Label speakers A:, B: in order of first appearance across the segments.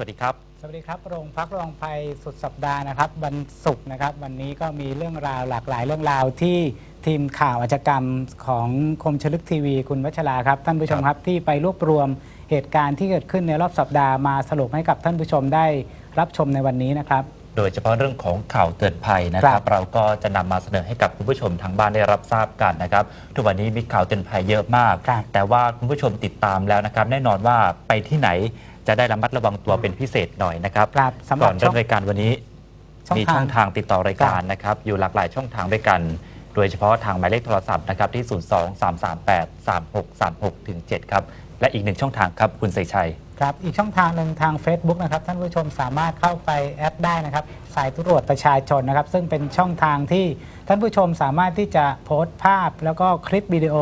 A: วัสดีครับ
B: สวัสดีครับ โรงพักรองภัยสุดสัปดาห์นะครับ วันศุกร์นะครับ วันนี้ก็มีเรื่องราวหลากหลายเรื่องราวที่ทีมข่าวอาชญากรรมของคมชลึกทีวี คุณวัชราครับ ท่านผู้ชมครับที่ไปรวบรวมเหตุการณ์ที่เกิดขึ้นในรอบสัปดาห์มาสรุปให้กับท่านผู้ชมได้รับชมในวันนี้นะครับ
A: โดยเฉพาะเรื่องของข่าวเตือนภัยนะค
B: ค
A: รั
B: รับบ
A: เราก็จะนำมาเสนอให้กับคุณผู้ชมทางบ้านได้รับทราบกันนะครับ ทุกวันนี้มีข่าวเตือนภัยเยอะมาก
B: ครับ
A: แต่ว่าคุณผู้ชมติดตามแล้วนะครับ แน่นอนว่าไปที่ไหน จะได้ระมัดระวังตัวเป็นพิเศษหน่อยนะครับ
B: ครับสำห
A: ก่
B: รั
A: อบน
B: ช่
A: เริ่
B: อง
A: มรายการวันนี้
B: ช่อง
A: มี
B: ทาง
A: ช่องทางติดต่อรายการนะครับ อยู่หลากหลายช่องทางด้วยกัน โดยเฉพาะทางหมายเลขโทรศัพท์นะครับที่ 0 2 3 3 8 3 6 3 6ถึง7ครับ และอีกหนึ่งช่องทางครับคุณเสกชัย
B: ครับ อีกช่องทางหนึ่งทาง Facebook นะครับ ท่านผู้ชมสามารถเข้าไปแอดได้นะครับ สายตรวจประชาชนนะครับ ซึ่งเป็นช่องทางที่ท่านผู้ชมสามารถที่จะโพสต์ภาพ แล้วก็คลิปวิดีโอ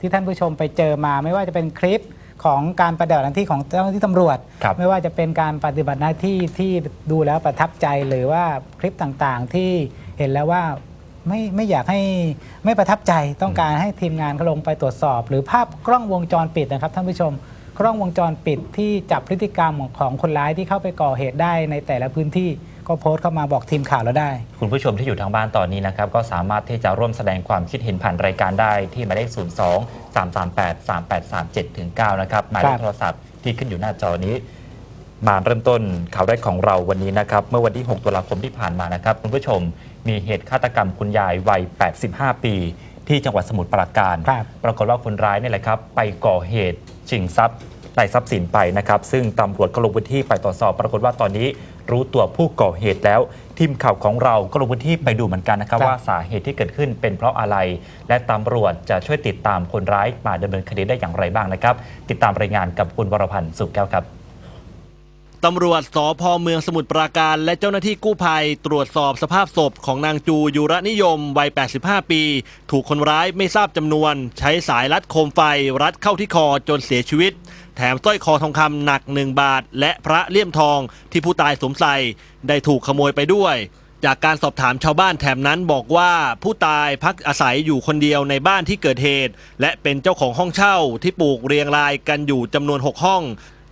B: ที่ท่านผู้ชมไปเจอมา ไม่ว่าจะเป็นคลิป ของการปฏิบัติหน้าที่ของเจ้าหน้าที่ตำรวจ
A: ครับ
B: ไม่ว่าจะเป็นการปฏิบัติหน้าที่ที่ดูแล้วประทับใจหรือว่าคลิปต่างๆ ที่เห็นแล้วว่าไม่ไม่อยากให้ไม่ประทับใจต้องการให้ทีมงานเขาลงไปตรวจสอบ หรือภาพกล้องวงจรปิดนะครับท่านผู้ชม กล้องวงจรปิดที่จับพฤติกรรมของของคนร้ายที่เข้าไปก่อเหตุได้ในแต่ละพื้นที่ ก็โพสต์เข้ามาบอกทีมข่าวเราได้
A: คุณผู้ชมที่อยู่ทางบ้านตอนนี้นะครับ ก็สามารถที่จะร่วมแสดงความคิดเห็นผ่านรายการได้ที่หมายเลข 0 2 3 3 8 3 8 3 7ถึง9นะครับหมายเล
B: ครั
A: ข
B: บ
A: โทรศัพท์ที่ขึ้นอยู่หน้าจอนี้ มาเริ่มต้นข่าวแรกของเราวันนี้นะครับ เมื่อวันที่ 6 ตุลาคมที่ผ่านมานะครับ คุณผู้ชมมีเหตุฆาตกรรมคุณยายวัย 85 ปี ที่จังหวัดสมุทรปราการ
B: ครับ
A: ปรากฏว่าคนร้ายนี่แหละครับ ไปก่อเหตุชิงทรัพย์ได้ทรัพย์สินไปนะครับ ซึ่งตำรวจก็ลงพื้นที่ไปตรวจสอบ ปรากฏว่าตอนนี้รู้ตัวผู้ก่อเหตุแล้ว ทีมข่าวของเราก็ลงพื้นที่ไปดูเหมือนกันนะครับ
B: ครับ
A: ว่าสาเหตุที่เกิดขึ้นเป็นเพราะอะไร และตำรวจจะช่วยติดตามคนร้ายมาดำเนินคดีได้อย่างไรบ้างนะครับ ติดตามรายงานกับคุณวรพันธ์สุขแก้วครับ
C: ตำรวจสพเมืองสมุทรปราการและเจ้าหน้าที่กู้ภัย ตรวจสอบสภาพศพของนางจูยุระนิยมวัย 85 ปี ถูกคนร้ายไม่ทราบจำนวน ใช้สายรัดโคมไฟ รัดเข้าที่คอจนเสียชีวิต แถมสร้อยคอทองคำหนัก 1 บาท และพระเลี่ยมทองที่ผู้ตายสวมใส่ได้ถูกขโมยไปด้วย จากการสอบถามชาวบ้านแถบนั้นบอกว่าผู้ตายพักอาศัยอยู่คนเดียวในบ้านที่เกิดเหตุ และเป็นเจ้าของห้องเช่าที่ปลูกเรียงรายกันอยู่จำนวน 6 ห้อง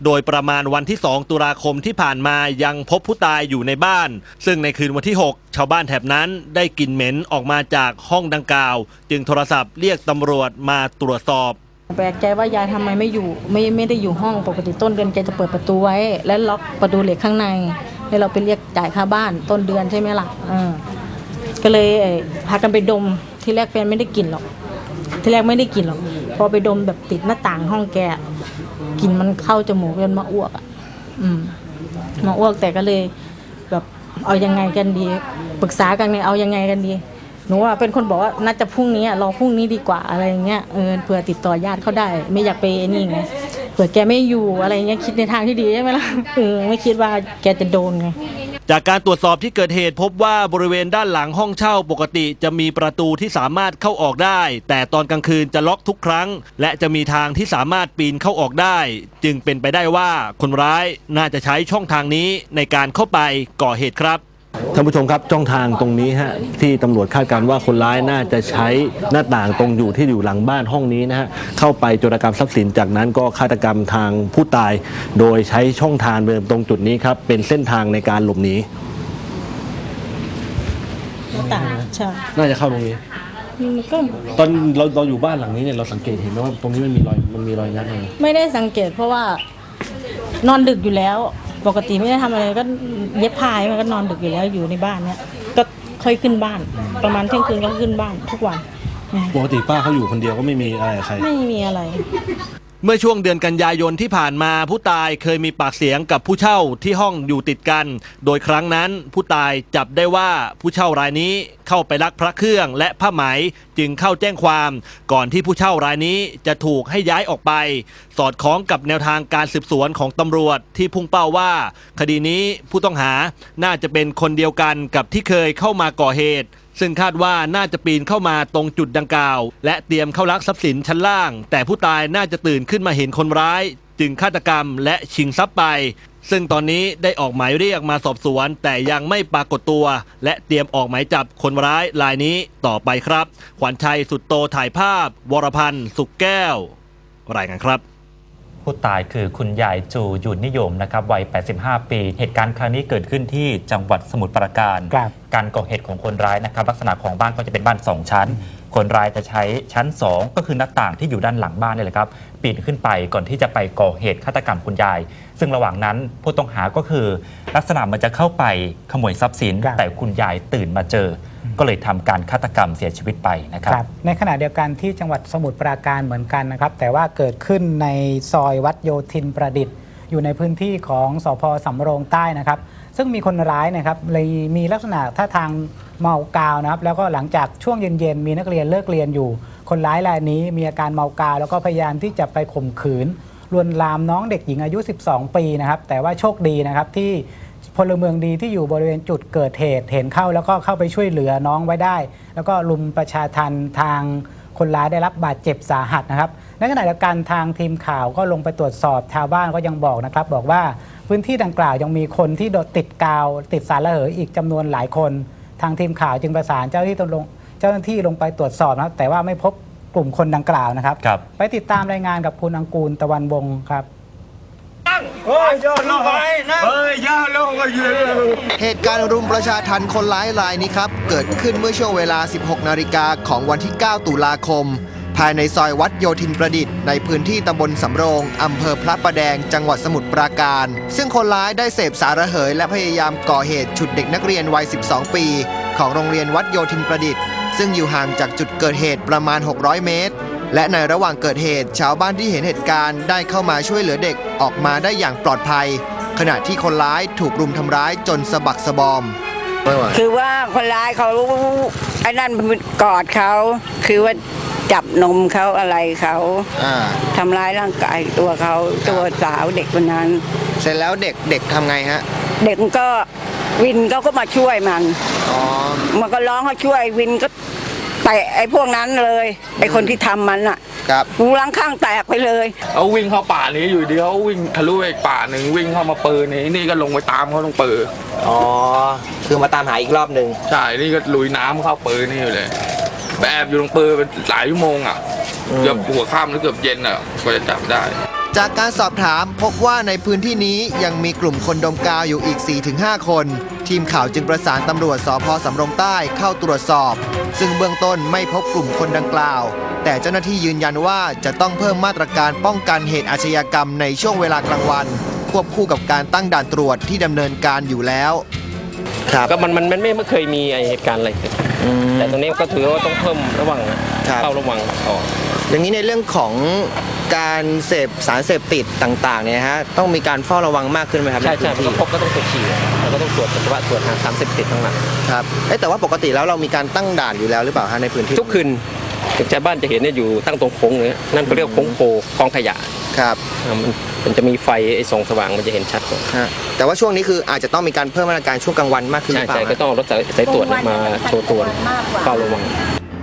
C: โดยประมาณวันที่ 2 ตุลาคมที่ผ่านมายังพบผู้ตายอยู่ในบ้าน ซึ่งในคืนวันที่ 6 ชาวบ้านแถบนั้นได้กลิ่นเหม็นออกมาจากห้องดังกล่าว จึงโทรศัพท์เรียกตำรวจมาตรวจสอบ
D: แปลกใจว่ายายทำไมไม่อยู่ไม่ไม่ได้อยู่ห้องปกติต้นเดือนแกจะเปิดประตูไว้ และล็อกประตูเหล็กข้างในให้เราไปเรียกจ่ายค่าบ้านต้นเดือนใช่ไหมล่ะก็เลยพากันไปดมที่แรกแฟนไม่ได้กลิ่นหรอกที่แรกไม่ได้กลิ่นหรอก พอไปดมแบบติดหน้าต่างห้องแก กลิ่นมันเข้าจมูกจนมาอ้วกอะอืม มาอ้วกแต่ก็เลย แบบเอายังไงกันดี ปรึกษากันเนี่ยเอายังไงกันดีหนูว่าเป็นคนบอกว่าน่าจะพรุ่งนี้อะรอพรุ่งนี้ดีกว่าอะไรเงี้ยเออเผื่อติดต่อญาติเขาได้ ไม่อยากไปนี่ไงเผื่อแกไม่อยู่อะไรเงี้ยคิดในทางที่ดีใช่ไหมล่ะเออไม่คิดว่าแกจะโดนไง
C: จากการตรวจสอบที่เกิดเหตุพบว่าบริเวณด้านหลังห้องเช่าปกติจะมีประตูที่สามารถเข้าออกได้ แต่ตอนกลางคืนจะล็อกทุกครั้ง และจะมีทางที่สามารถปีนเข้าออกได้ จึงเป็นไปได้ว่าคนร้ายน่าจะใช้ช่องทางนี้ในการเข้าไปก่อเหตุครับ
E: ท่านผู้ชมครับช่องทางตรงนี้ฮะที่ตำรวจคาดการณ์ว่าคนร้ายน่าจะใช้หน้าต่างตรงอยู่ที่อยู่หลังบ้านห้องนี้นะฮะเข้าไปโจรกรรมทรัพย์สินจากนั้นก็ฆาตกรรมทางผู้ตาย โดยใช้ช่องทางเดิมตรงจุดนี้ครับเป็นเส้นทางในการหลบหนี
D: หน้าต่างใช่
E: น่าจะเข้าตรงนี้
D: มันก็
E: ตอนเราเราอยู่บ้านหลังนี้เนี่ยเราสังเกตเห็นไหมว่าตรงนี้มันมีรอยมันมีรอยงัดอะไร
D: ไม่ได้สังเกตเพราะว่านอนดึกอยู่แล้ว ปกติไม่ได้ทำอะไรก็เย็บผ้ามันก็นอนดึกอยู่แล้วอยู่ในบ้านเนี่ยก็ค่อยขึ้นบ้าน ประมาณเที่ยงคืนก็ขึ้นบ้านทุกวันอืม
E: ปกติป้าเขาอยู่คนเดียวก็ไม่มีอะไรกับใคร
D: ไม่มีอะไร
C: เมื่อช่วงเดือนกันยายนที่ผ่านมาผู้ตายเคยมีปากเสียงกับผู้เช่าที่ห้องอยู่ติดกัน โดยครั้งนั้นผู้ตายจับได้ว่าผู้เช่ารายนี้เข้าไปลักพระเครื่องและผ้าไหมจึงเข้าแจ้งความ ก่อนที่ผู้เช่ารายนี้จะถูกให้ย้ายออกไป สอดคล้องกับแนวทางการสืบสวนของตำรวจที่พุ่งเป้าว่า คดีนี้ผู้ต้องหาน่าจะเป็นคนเดียวกันกับที่เคยเข้ามาก่อเหตุ ซึ่งคาดว่าน่าจะปีนเข้ามาตรงจุดดังกล่าว และเตรียมเข้าลักทรัพย์สินชั้นล่าง แต่ผู้ตายน่าจะตื่นขึ้นมาเห็นคนร้าย จึงฆาตกรรมและชิงทรัพย์ไป ซึ่งตอนนี้ได้ออกหมายเรียกมาสอบสวน แต่ยังไม่ปรากฏตัว และเตรียมออกหมายจับคนร้ายรายนี้ต่อไปครับ ขวัญชัยสุดโตถ่ายภาพ วรพันธ์สุขแก้ว รายงานครับ
A: ผู้ตายคือคุณยายจูยุนนิยมนะครับวัย 85 ปี เหตุการณ์ครั้งนี้เกิดขึ้นที่จังหวัดสมุทรปราการ
B: ครับ
A: การก่อเหตุของคนร้ายนะครับ ลักษณะของบ้านก็จะเป็นบ้าน 2 ชั้น คนร้ายจะใช้ชั้น 2 ก็คือหน้าต่างที่อยู่ด้านหลังบ้านนี่แหละครับปีนขึ้นไปก่อนที่จะไปก่อเหตุฆาตกรรมคุณยาย ซึ่งระหว่างนั้นผู้ต้องหาก็คือ ลักษณะมันจะเข้าไปขโมยทรัพย์สิน
B: ครับ
A: แต่คุณยายตื่นมาเจอ ก็เลยทำการฆาตกรรมเสียชีวิตไปนะครับ
B: รบในขณะเดียวกันที่จังหวัดสมุทรปราการเหมือนกันนะครับ แต่ว่าเกิดขึ้นในซอยวัดโยธินประดิษฐ์ อยู่ในพื้นที่ของสพสำโรงใต้นะครับ ซึ่งมีคนร้ายนะครับเลยมีลักษณะท่าทางเมากาวนะครับแล้วก็หลังจากช่วงเย็นๆมีนักเรียนเลิกเรียนอยู่ คนร้ายรายนี้มีอาการเมากาว แล้วก็พยายามที่จะไปข่มขืนลวนลามน้องเด็กหญิงอายุ 12 ปีนะครับแต่ว่าโชคดีนะครับที่ พลเมืองดีที่อยู่บริเวณจุดเกิดเหตุเห็นเข้าแล้วก็เข้าไปช่วยเหลือน้องไว้ได้ แล้วก็ลุมประชาทันทางคนร้ายได้รับบาดเจ็บสาหัสนะครับในขณะเดียวกันทางทีมข่าวก็ลงไปตรวจสอบชาวบ้านก็ยังบอกนะครับ บอกว่าพื้นที่ดังกล่าวยังมีคนที่โดนติดกาว ติดสารระเหยอีกจำนวนหลายคน ทางทีมข่าวจึงประสานเจ้าหน้าที่ตำรวจเจ้าหน้าที่ลงไปตรวจสอบนะครับแต่ว่าไม่พบกลุ่มคนดังกล่าวนะครับ
A: ครับ
B: ไปติดตามรายงานกับคุณอังกูลตะวันวงศ์ครับ
F: เหตุการณ์รุมประชาทันคนร้ายรายนี้ครับ เกิดขึ้นเมื่อช่วงเวลา 16 นาฬิกาของวันที่ 9 ตุลาคม ภายในซอยวัดโยธินประดิษฐ์ในพื้นที่ตำบลสำโรงอำเภอพระประแดง จังหวัดสมุทรปราการ ซึ่งคนร้ายได้เสพสารระเหย และพยายามก่อเหตุฉุดเด็กนักเรียนวัย 12 ปี ของโรงเรียนวัดโยธินประดิษฐ์ ซึ่งอยู่ห่างจากจุดเกิดเหตุประมาณ 600 เมตร และในระหว่างเกิดเหตุชาวบ้านที่เห็นเหตุการณ์ได้เข้ามาช่วยเหลือเด็กออกมาได้อย่างปลอดภัย ขณะที่คนร้ายถูกรุมทำร้ายจนสะบักสะบอม
G: คือว่าคนร้ายเขาไอ้นั่นกอดเขาคือว่าจับนมเขาอะไรเขา
F: อ่า
G: ทำร้ายร่างกายตัวเขาตัวสาวเด็กคนนั้น
F: เสร็จแล้วเด็กเด็กทำไงฮะ
G: เด็กมันก็วินเขาก็มาช่วยมัน
F: อ๋อ
G: มันก็ร้องเขาช่วยวินก็ เตะไอ้พวกนั้นเลยไอ้คนที่ทำมันอะ
F: ครับ
G: หูหลังข้างแตกไปเลย
H: เขาวิ่งเข้าป่านี้อยู่ดีเขาวิ่งทะลุไปอีกป่าหนึ่งวิ่งเข้ามาปืนนี้นี่ก็ลงไปตามเขาตรงปืน
F: อ๋อ คือมาตามหาอีกรอบหนึ่ง
H: ใช่นี่ก็ลุยน้ำเข้าปืนนี่อยู่เลยไปแอบอยู่ตรงปืนเป็นหลายชั่วโมงอะ เกือบหัวค่ำหรือเกือบเย็นอะกว่าจะจับได้
F: จากการสอบถามพบว่าในพื้นที่นี้ยังมีกลุ่มคนดมกาวอยู่อีก 4-5 คน ทีมข่าวจึงประสานตำรวจสพสำโรงใต้เข้าตรวจสอบ ซึ่งเบื้องต้นไม่พบกลุ่มคนดังกล่าว แต่เจ้าหน้าที่ยืนยันว่าจะต้องเพิ่มมาตรการป้องกันเหตุอาชญากรรมในช่วงเวลากลางวัน ควบคู่กับการตั้งด่านตรวจที่ดำเนินการอยู่แล้ว ครับ
I: ก็มันมันมันไม่ไม่เคยมีไอ้เหตุการณ์อะไรเกิด แต่ตรงนี้ก็ถือว่าต้องเพิ่มระวังนะครับ เฝ้าระวังต่อ
F: อย่างนี้ในเรื่องของการเสพสารเสพติดต่างๆเนี่ยฮะต้องมีการเฝ้าระวังมากขึ้นไหมครับ
I: ใช่ใช่
F: น
I: มัน
F: พื้น
I: ก็
F: ที่
I: พบก็ต้องตรวจฉี่แล้วก็ต้องตรวจปัสสาวะตรวจทางสารเสพติดทั้งหลัง
F: ครับเอ้ยแต่ว่าปกติแล้วเรามีการตั้งด่านอยู่แล้วหรือเปล่าฮะในพื้นที่
I: ทุกคืน ชาวบ้านจะเห็นเนี่ยอยู่ตั้งตรงโค้งเนี่ยนั่นเขาเรียกโค้งโพกองขยะ
F: ครับ
I: อ่ามันมันจะมีไฟไอ้ส่องสว่างมันจะเห็นชัดกว่า
F: ฮะแต่ว่าช่วงนี้คืออาจจะต้องมีการเพิ่มมาตรการช่วงกลางวันมากขึ้นห
I: ใช่
F: รือเปล่า
I: ใช่ก็
F: ฮะ
I: ต้องเอารถสายสายตรวจเนี่ยมาโชว์ตัวเฝ้าระวัง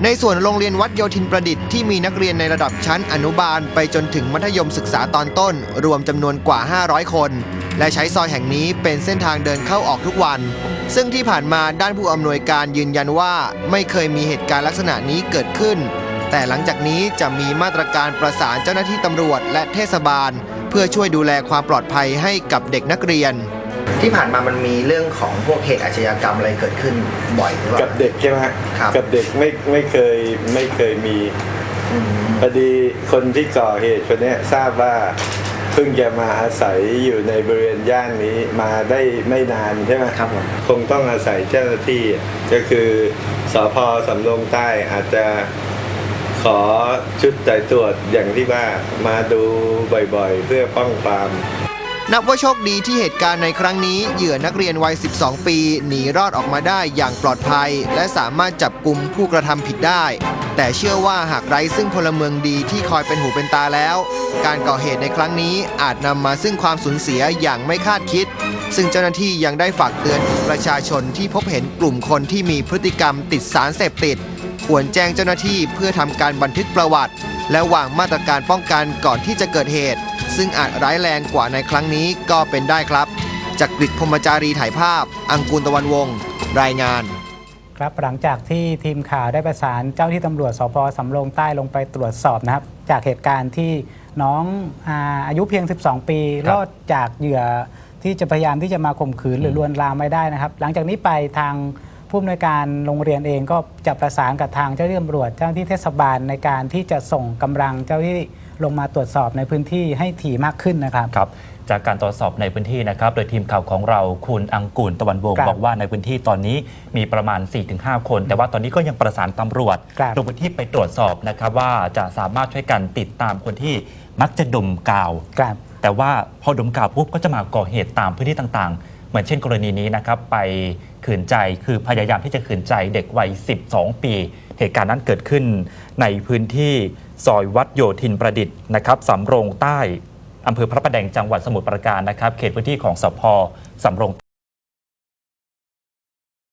F: ในส่วนโรงเรียนวัดโยธินประดิษฐ์ที่มีนักเรียนในระดับชั้นอนุบาล ไปจนถึงมัธยมศึกษาตอนต้น รวมจำนวนกว่า 500 คน และใช้ซอยแห่งนี้เป็นเส้นทางเดินเข้าออกทุกวัน ซึ่งที่ผ่านมาด้านผู้อำนวยการยืนยันว่าไม่เคยมีเหตุการณ์ลักษณะนี้เกิดขึ้น แต่หลังจากนี้จะมีมาตรการประสานเจ้าหน้าที่ตำรวจและเทศบาล เพื่อช่วยดูแลความปลอดภัยให้กับเด็กนักเรียน ที่ผ่านมามันมีเรื่องของพวกเหตุอาชญากรรมอะไรเกิดขึ้นบ่อยหรือเปล่า
J: กับเด็กใช่ไหมฮะ
F: ครับ
J: กับเด็กไม่ไม่เคยไม่เคยมีพอดีคนที่ก่อเหตุคนเนี้ยทราบว่าเพิ่งจะมาอาศัยอยู่ในบริเวณย่านนี้มาได้ไม่นานใช่ไหม
F: ครับผม
J: คงต้องอาศัยเจ้าหน้าที่ก็คือสพสำโรงใต้อาจจะขอชุดสายตรวจอย่างที่ว่ามาดูบ่อยๆ เพื่อป้องปราม
F: นับว่าโชคดีที่เหตุการณ์ในครั้งนี้เหยื่อนักเรียนวัย 12 ปี หนีรอดออกมาได้อย่างปลอดภัย และสามารถจับกลุ่มผู้กระทำผิดได้ แต่เชื่อว่าหากไร้ซึ่งพลเมืองดีที่คอยเป็นหูเป็นตาแล้ว การก่อเหตุในครั้งนี้อาจนำมาซึ่งความสูญเสียอย่างไม่คาดคิด ซึ่งเจ้าหน้าที่ยังได้ฝากเตือนประชาชนที่พบเห็นกลุ่มคนที่มีพฤติกรรมติดสารเสพติด ควรแจ้งเจ้าหน้าที่เพื่อทำการบันทึกประวัติ และวางมาตรการป้องกันก่อนที่จะเกิดเหตุ ซึ่งอาจร้ายแรงกว่าในครั้งนี้ก็เป็นได้ครับจากกริดพรหมจารีถ่ายภาพ อังกูลตะวันวงศ์รายงาน
B: ครับหลังจากที่ทีมข่าวได้ประสานเจ้าที่ตำรวจสพสำโรงใต้ลงไปตรวจสอบนะครับ จากเหตุการณ์ที่น้องอาอายุเพียง 12 ปี
A: ครับ
B: รอดจากเหยื่อที่จะพยายามที่จะมาข่มขืนหรือลวนลามไม่ได้นะครับ หลังจากนี้ไปทาง ผู้อำนวยการโรงเรียนเองก็จะประสานกับทางเจ้าหน้าที่ตำรวจเจ้าหน้าที่เทศบาลในการที่จะส่งกำลังเจ้าหน้าที่ลงมาตรวจสอบในพื้นที่ให้ถี่มากขึ้นนะครับ
A: ครับ จากการตรวจสอบในพื้นที่นะครับ โดยทีมข่าวของเราคุณอังกูลตะวันวงศ์
B: ครับ
A: บอกว่าในพื้นที่ตอนนี้มีประมาณ 4-5 คน แต่ว่าตอนนี้ก็ยังประสานตำรวจ
B: ครับ
A: ลงพื้นที่ไปตรวจสอบนะครับ ว่าจะสามารถช่วยกันติดตามคนที่มักจะดมกาว
B: ครับ
A: แต่ว่าพอดมกาวปุ๊บก็จะมาก่อเหตุตามพื้นที่ต่างๆ เหมือนเช่นกรณีนี้นะครับไปขืนใจคือพยายามที่จะขืนใจเด็กวัย 12 ปี เหตุการณ์นั้นเกิดขึ้นในพื้นที่ซอยวัดโยธินประดิษฐ์นะครับสำโรงใต้อำเภอพระประแดงจังหวัดสมุทรปราการนะครับ เขตพื้นที่ของสพสำโรง